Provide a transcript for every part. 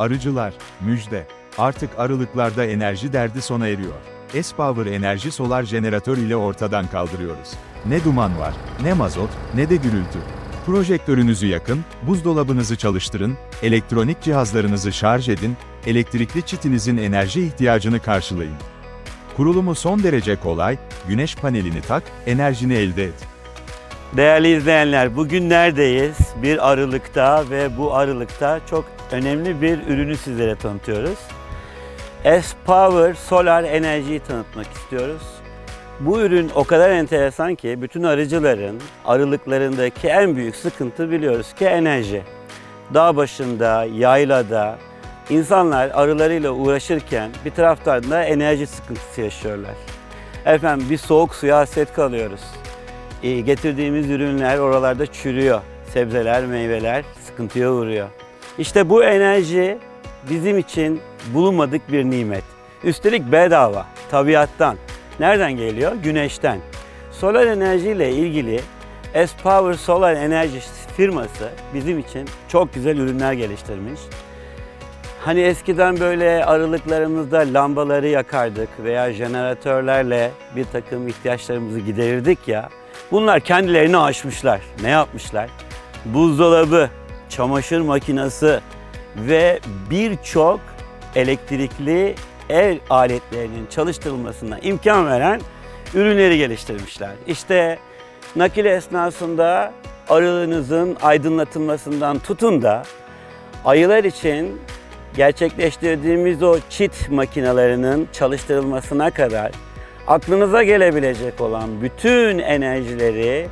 Arıcılar, müjde. Artık arılıklarda enerji derdi sona eriyor. S-Power enerji solar jeneratör ile ortadan kaldırıyoruz. Ne duman var, ne mazot, ne de gürültü. Projektörünüzü yakın, buzdolabınızı çalıştırın, elektronik cihazlarınızı şarj edin, elektrikli çitinizin enerji ihtiyacını karşılayın. Kurulumu son derece kolay, güneş panelini tak, enerjini elde et. Değerli izleyenler, bugün neredeyiz? Bir arılıkta ve bu arılıkta çok önemli bir ürünü sizlere tanıtıyoruz. S-Power Solar Enerji'yi tanıtmak istiyoruz. Bu ürün o kadar enteresan ki bütün arıcıların arılıklarındaki en büyük sıkıntı biliyoruz ki enerji. Dağ başında, yaylada insanlar arılarıyla uğraşırken bir taraftan da enerji sıkıntısı yaşıyorlar. Efendim bir soğuk suya hasret kalıyoruz. E, getirdiğimiz ürünler oralarda çürüyor. Sebzeler, meyveler sıkıntıya uğruyor. İşte bu enerji bizim için bulunmadık bir nimet. Üstelik bedava, tabiattan. Nereden geliyor? Güneşten. Solar enerji ile ilgili S-Power Solar Enerji firması bizim için çok güzel ürünler geliştirmiş. Hani eskiden böyle aralıklarımızda lambaları yakardık veya jeneratörlerle bir takım ihtiyaçlarımızı giderirdik ya. Bunlar kendilerini aşmışlar. Ne yapmışlar? Buzdolabı, çamaşır makinesi ve birçok elektrikli ev aletlerinin çalıştırılmasına imkan veren ürünleri geliştirmişler. İşte nakil esnasında arılığınızın aydınlatılmasından tutun da ayılar için gerçekleştirdiğimiz o çit makinelerinin çalıştırılmasına kadar aklınıza gelebilecek olan bütün enerjileri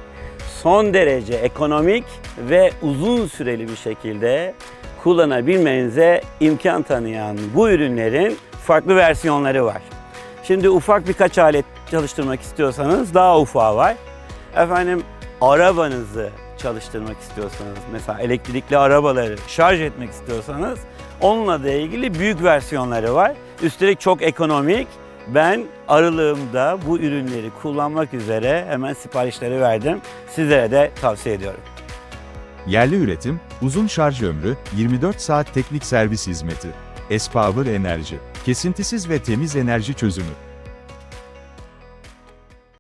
son derece ekonomik ve uzun süreli bir şekilde kullanabilmenize imkan tanıyan bu ürünlerin farklı versiyonları var. Şimdi ufak birkaç alet çalıştırmak istiyorsanız daha ufağı var. Efendim arabanızı çalıştırmak istiyorsanız mesela elektrikli arabaları şarj etmek istiyorsanız onunla da ilgili büyük versiyonları var. Üstelik çok ekonomik. Ben aralığımda bu ürünleri kullanmak üzere hemen siparişleri verdim. Sizlere de tavsiye ediyorum. Yerli üretim, uzun şarj ömrü, 24 saat teknik servis hizmeti. S-Power Enerji, kesintisiz ve temiz enerji çözümü.